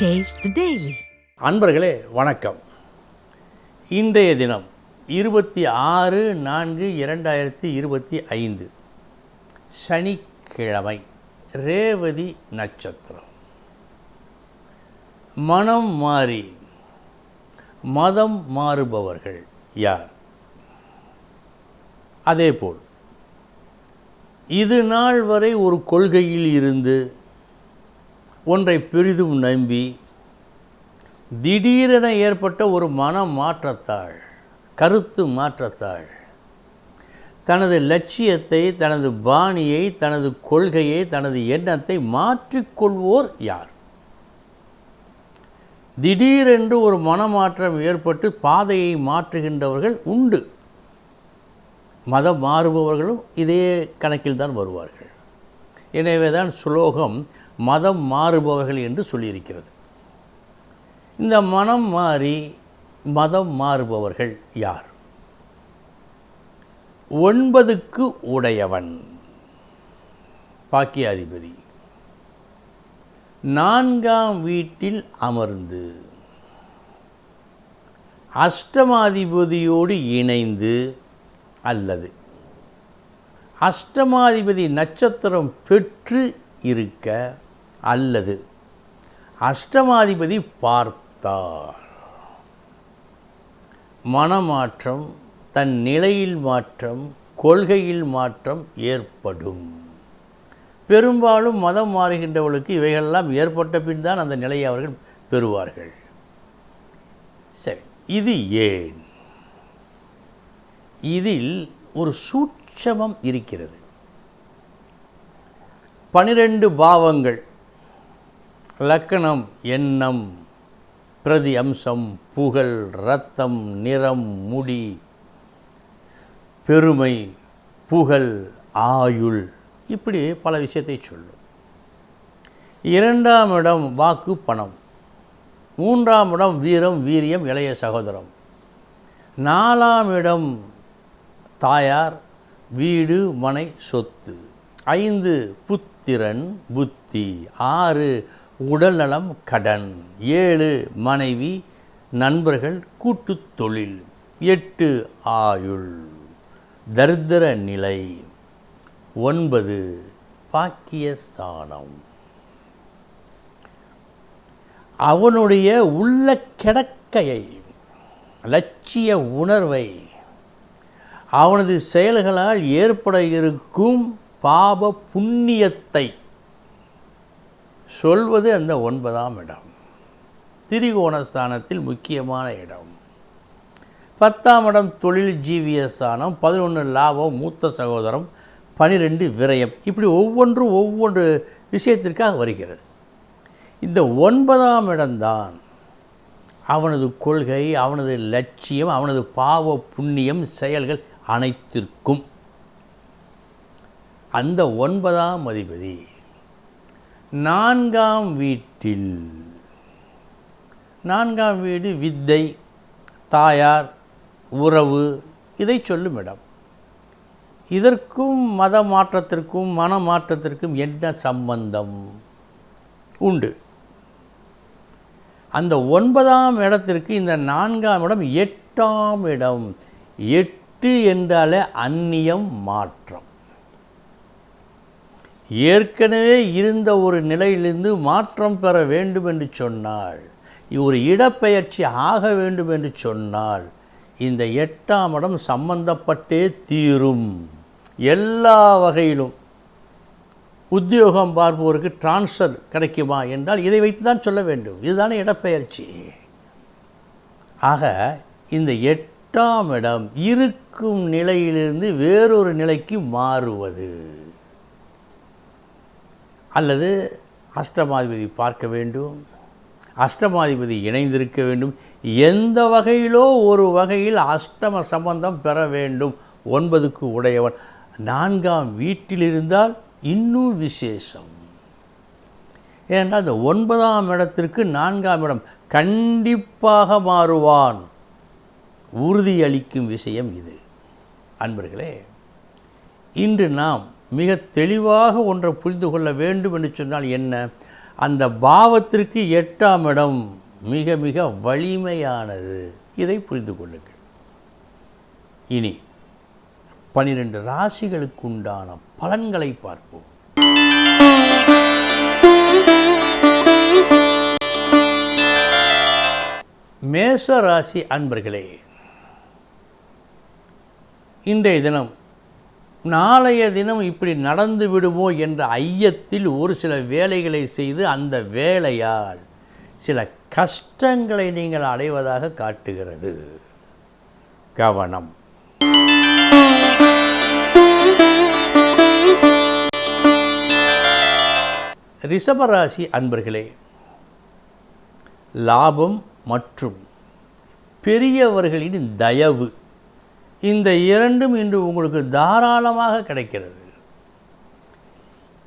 Taste அன்பர்களே வணக்கம். இன்றைய தினம் இருபத்தி ஆறு நான்கு இரண்டாயிரத்தி இருபத்தி ஐந்து. சனிக்கிழமை ரேவதி நட்சத்திரம். மனம் மாறி மதம் மாறுபவர்கள் யார்? அதேபோல் இது நாள் வரை ஒரு கொள்கையில் இருந்து ஒன்றை பெரிதும் நம்பி திடீரென ஏற்பட்ட ஒரு மன மாற்றத்தாள் கருத்து மாற்றத்தாள். தனது லட்சியத்தை தனது பாணியை தனது கொள்கையை தனது எண்ணத்தை மாற்றிக்கொள்வோர் யார்? திடீரென்று ஒரு மனமாற்றம் ஏற்பட்டு பாதையை மாற்றுகின்றவர்கள் உண்டு. மதம் மாறுபவர்களும் இதே கணக்கில் தான் வருவார்கள். எனவே தான் சுலோகம் மதம் மாறுபவர்கள் என்று சொல்லியிருக்கிறது. இந்த மனம் மாறி மதம் மாறுபவர்கள் யார்? ஒன்பதுக்கு உடையவன். பாக்கியாதிபதி. நான்காம் வீட்டில் அமர்ந்து. அஷ்டமாதிபதியோடு இணைந்து அல்லது அஷ்டமாதிபதி நட்சத்திரம் பெற்று இருக்க அல்லது. அஷ்டமாதிபதி பார்த்தார் மனமாற்றம் தன் நிலையில் மாற்றம் கொள்கையில் மாற்றம் ஏற்படும். பெரும்பாலும் மதம் மாறுகின்றவர்களுக்கு இவைகளெல்லாம் ஏற்பட்ட பின் தான் அந்த நிலையை அவர்கள் பெறுவார்கள். சரி இது ஏன்? இதில் ஒரு சூட்சமம் இருக்கிறது. பனிரெண்டு பாவங்கள். லக்கணம் எண்ணம் பிரதி அம்சம் புகழ் ரத்தம் நிறம் முடி பெருமை புகழ் ஆயுள் இப்படி பல விஷயத்தை சொல்லும். இரண்டாம் இடம் வாக்கு பணம். மூன்றாம் இடம் வீரம் வீரியம் இளைய சகோதரம். நாலாம் இடம் தாயார் வீடு மனை சொத்து. ஐந்து புத்திரன் புத்தி. ஆறு உடல்நலம் கடன். ஏழு மனைவி நண்பர்கள் கூட்டு தொழில். எட்டு ஆயுள். தரித்திர நிலை. ஒன்பது பாக்கியஸ்தானம். அவனுடைய உள்ள கிடக்கையை லட்சிய உணர்வை அவனது செயல்களால் ஏற்பட இருக்கும் பாப புண்ணியத்தை சொல்வது அந்த ஒன்பதாம் இடம். திரிகோணஸ்தானத்தில் முக்கியமான இடம். பத்தாம் இடம் தொழில் ஜீவிய ஸ்தானம் பதினொன்று லாபம் மூத்த சகோதரம் பனிரெண்டு விரயம். இப்படி ஒவ்வொன்றும் ஒவ்வொன்று விஷயத்திற்காக வருகிறது. இந்த ஒன்பதாம் இடம்தான் அவனது கொள்கை அவனது லட்சியம் அவனது பாவ புண்ணியம் செயல்கள் அனைத்திற்கும். அந்த ஒன்பதாம் அதிபதி நான்காம் வீட்டில். நான்காம் வீடு வித்தை தாயார் உறவு இதை சொல்லும் இடம். இதற்கும் மத மாற்றத்திற்கும் மன மாற்றத்திற்கும் என்ன சம்பந்தம்? உண்டு. அந்த ஒன்பதாம் இடத்திற்கு இந்த நான்காம் இடம் எட்டாம் இடம். எட்டு என்றாலே அந்நியம் மாற்றம். ஏற்கனவே இருந்த ஒரு நிலையிலிருந்து மாற்றம் பெற வேண்டும் என்று சொன்னால் ஒரு இடப்பெயர்ச்சி ஆக வேண்டும் என்று சொன்னால் இந்த எட்டாம் இடம் சம்பந்தப்பட்டே தீரும். எல்லா வகையிலும் உத்தியோகம் பார்ப்பவருக்கு டிரான்ஸ்ஃபர் கிடைக்குமா என்றால் இதை வைத்து தான் சொல்ல வேண்டும். இதுதானே இடப்பெயர்ச்சி. ஆக இந்த எட்டாம் இடம் இருக்கும் நிலையிலிருந்து வேறொரு நிலைக்கு மாறுவது. அல்லது அஷ்டமாதிபதி பார்க்க வேண்டும் அஷ்டமாதிபதி இணைந்திருக்க வேண்டும். எந்த வகையிலோ ஒரு வகையில் அஷ்டம சம்பந்தம் பெற வேண்டும் ஒன்பதுக்கு உடையவன். நான்காம் வீட்டில் இருந்தால் இன்னும் விசேஷம். ஏன்னா இந்த ஒன்பதாம் இடத்திற்கு நான்காம் இடம் கண்டிப்பாக மாறுவான். உறுதியளிக்கும் விஷயம் இது. அன்பர்களே இன்று நாம் மிக தெளிவாக ஒன்றை புரிந்து கொள்ள வேண்டும் என்று சொன்னால் என்ன? அந்த பாவத்திற்கு எட்டாம் இடம் மிக மிக வலிமையானது. இதை புரிந்து கொள்ளுங்கள். இனி பனிரெண்டு ராசிகளுக்கு உண்டான பலன்களை பார்ப்போம். மேச ராசி அன்பர்களே இன்றைய தினம் நாளைய தினம் இப்படி நடந்து விடுமோ என்ற ஐயத்தில் ஒரு சில வேலைகளை செய்து அந்த வேலையால் சில கஷ்டங்களை நீங்கள் அடைவதாக காட்டுகிறது. கவனம். ரிஷபராசி அன்பர்களே லாபம் மற்றும் பெரியவர்களின் தயவு இந்த இரண்டும் இன்று உங்களுக்கு தாராளமாக கிடைக்கிறது.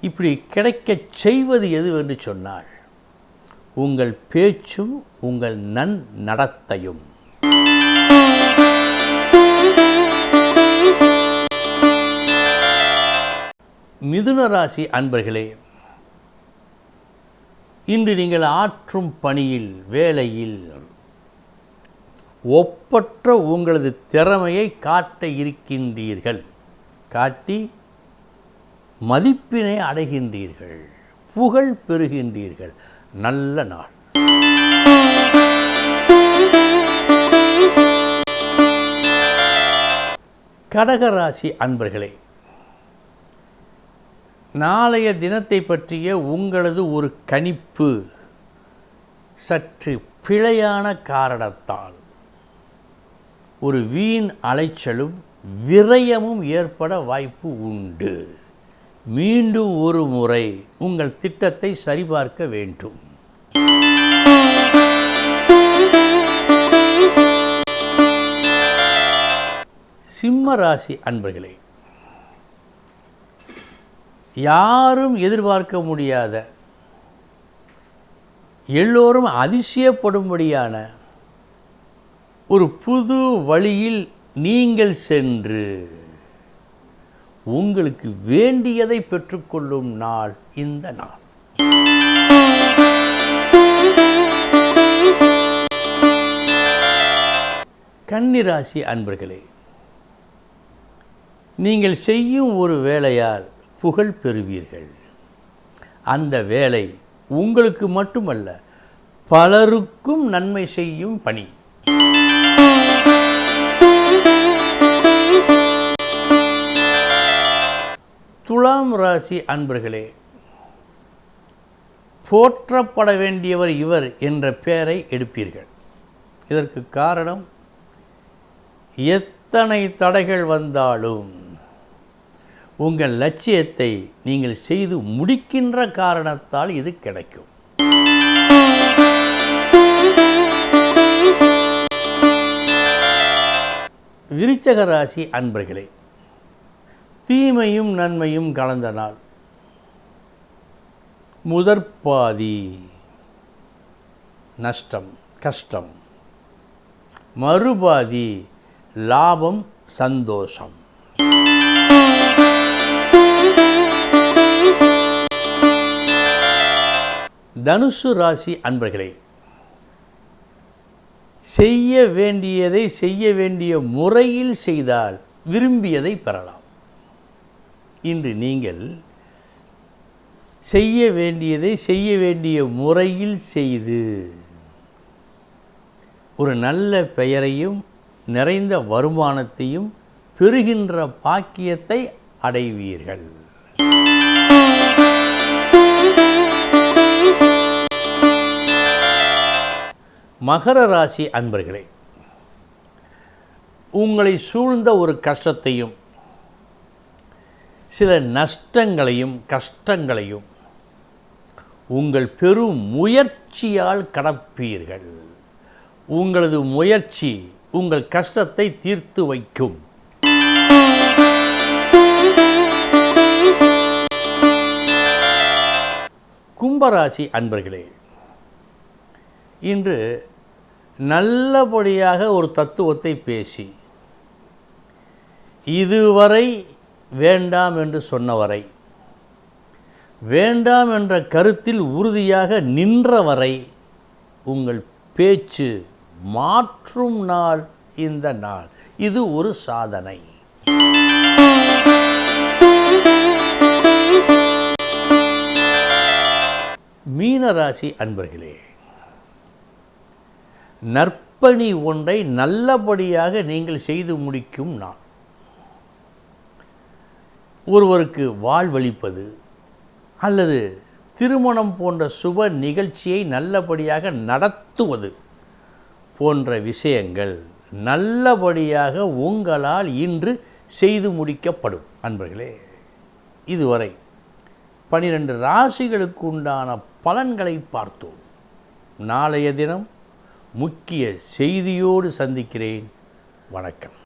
இப்படி கிடைக்கச் செய்வது எது என்று சொன்னால் உங்கள் பேச்சும் உங்கள் நன் நடத்தையும். மிதுன ராசி அன்பர்களே இன்று நீங்கள் ஆற்றும் பணியில் வேலையில் ஒப்பற்ற உங்களது திறமையை காட்ட இருக்கின்றீர்கள். காட்டி மதிப்பினை அடைகின்றீர்கள். புகழ் பெறுகின்றீர்கள். நல்ல நாள். கடகராசி அன்பர்களே நாளைய தினத்தை பற்றிய உங்களது ஒரு கணிப்பு சற்று பிழையான காரணத்தால் ஒரு வீண் அலைச்சலும் விரயமும் ஏற்பட வாய்ப்பு உண்டு. மீண்டும் ஒரு முறை உங்கள் திட்டத்தை சரிபார்க்க வேண்டும். சிம்ம ராசி அன்பர்களே யாரும் எதிர்பார்க்க முடியாத எல்லோரும் அதிசயப்படும்படியான ஒரு புது வழியில் நீங்கள் சென்று உங்களுக்கு வேண்டியதை பெற்றுக்கொள்ளும் நாள் இந்த நாள். கன்னிராசி அன்பர்களே நீங்கள் செய்யும் ஒரு வேலையால் புகழ் பெறுவீர்கள். அந்த வேலை உங்களுக்கு மட்டுமல்ல பலருக்கும் நன்மை செய்யும் பணி. துலாம் ராசி அன்பர்களே போற்றப்பட வேண்டியவர் இவர் என்ற பெயரை எடுப்பீர்கள். இதற்கு காரணம் எத்தனை தடைகள் வந்தாலும் உங்கள் லட்சியத்தை நீங்கள் செய்து முடிக்கின்ற காரணத்தால் இது கிடைக்கும். விருச்சக ராசி அன்பர்களே தீமையும் நன்மையும் கலந்த நாள். முதற்பாதி. நஷ்டம் கஷ்டம். மறுபாதி லாபம் சந்தோஷம். தனுசு ராசி அன்பர்களே செய்ய வேண்டியதை செய்ய வேண்டிய முறையில் செய்தால் விரும்பியதை பெறலாம். இன்று நீங்கள் செய்ய வேண்டியதை செய்ய வேண்டிய முறையில் செய்து ஒரு நல்ல பெயரையும் நிறைந்த வருமானத்தையும் பெறுகின்ற பாக்கியத்தை அடைவீர்கள். மகர ராசி அன்பர்களே உங்களை சூழ்ந்த ஒரு கஷ்டத்தையும் சில நஷ்டங்களையும் கஷ்டங்களையும் உங்கள் பெரும் முயற்சியால் கடப்பீர்கள். உங்களது முயற்சி உங்கள் கஷ்டத்தை தீர்த்து வைக்கும். கும்பராசி அன்பர்களே இன்று நல்லபடியாக ஒரு தத்துவத்தை பேசி இதுவரை வேண்டாம் என்று சொன்னவரை வேண்டாம் என்ற கருத்தில் உறுதியாக நின்றவரை உங்கள் பேச்சு மாற்றும் நாள் இந்த நாள். இது ஒரு சாதனை. மீனராசி அன்பர்களே நற்பணி ஒன்றை நல்லபடியாக நீங்கள் செய்து முடிக்கும் நாள். ஒருவருக்கு வாழ்வளிப்பது அல்லது திருமணம் போன்ற சுப நிகழ்ச்சியை நல்லபடியாக நடத்துவது போன்ற விஷயங்கள் நல்லபடியாக உங்களால் இன்று செய்து முடிக்கப்படும். அன்பர்களே இதுவரை பனிரெண்டு ராசிகளுக்கு உண்டான பலன்களை பார்த்தோம். நாளைய தினம் முக்கிய செய்தியோடு சந்திக்கிறேன். வணக்கம்.